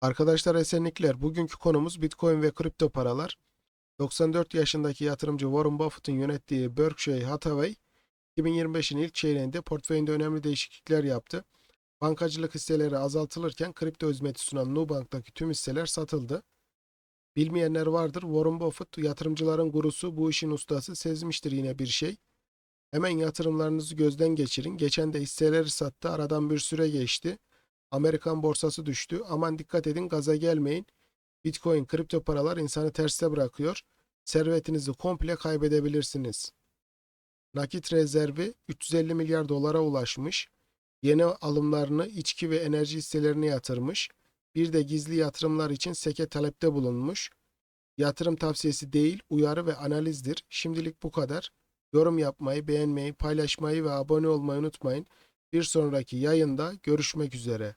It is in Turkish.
Arkadaşlar esenlikler. Bugünkü konumuz Bitcoin ve kripto paralar. 94 yaşındaki yatırımcı Warren Buffett'ın yönettiği Berkshire Hathaway 2025'in ilk çeyreğinde portföyünde önemli değişiklikler yaptı. Bankacılık hisseleri azaltılırken kripto hizmeti sunan Nubank'taki tüm hisseler satıldı. Bilmeyenler vardır. Warren Buffett yatırımcıların gurusu bu işin ustası sezmiştir yine bir şey. Hemen yatırımlarınızı gözden geçirin. Geçen de hisseleri sattı. Aradan bir süre geçti. Amerikan borsası düştü. Aman dikkat edin gaza gelmeyin. Bitcoin, kripto paralar insanı terste bırakıyor. Servetinizi komple kaybedebilirsiniz. Nakit rezervi 350 milyar dolara ulaşmış. Yeni alımlarını içki ve enerji hisselerine yatırmış. Bir de gizli yatırımlar için seke talepte bulunmuş. Yatırım tavsiyesi değil, uyarı ve analizdir. Şimdilik bu kadar. Yorum yapmayı, beğenmeyi, paylaşmayı ve abone olmayı unutmayın. Bir sonraki yayında görüşmek üzere.